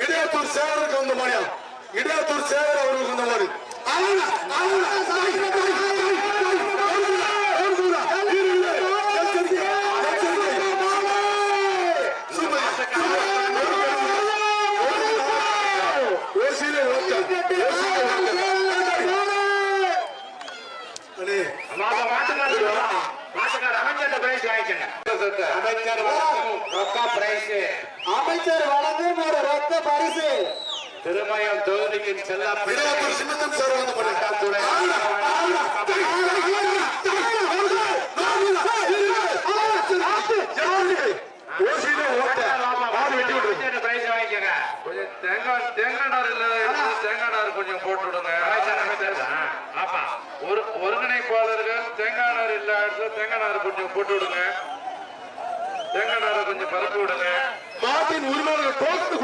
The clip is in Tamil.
இடையத்தூர் சேரருக்கு வந்த மணியா இடையத்தூர் சேரர் அவர்களுக்கு வந்த மாதிரி அமைச்சர் பிரைஸ் அமைச்சர் அமைச்சர் வழங்கும் ஒரு பரிசு. திருமயம் தொகுதிக்கு செல்ல இடையாத்தூர் சின்னத்தம் சார் வந்த தேங்காய் தேங்காய் நார் இடத்துல தேங்காய் நார் கொஞ்சம் போட்டு விடுங்க ஆமா ஒரு ஒருங்கிணைப்பாளர்கள் தேங்காய் நார் இடத்துல தேங்காய் நார் கொஞ்சம் போட்டு விடுங்க தேங்காய் நாரை கொஞ்சம் பரப்பி விடுங்க மாட்டின் உரிமையாளர்கள் குடிக்க போதும்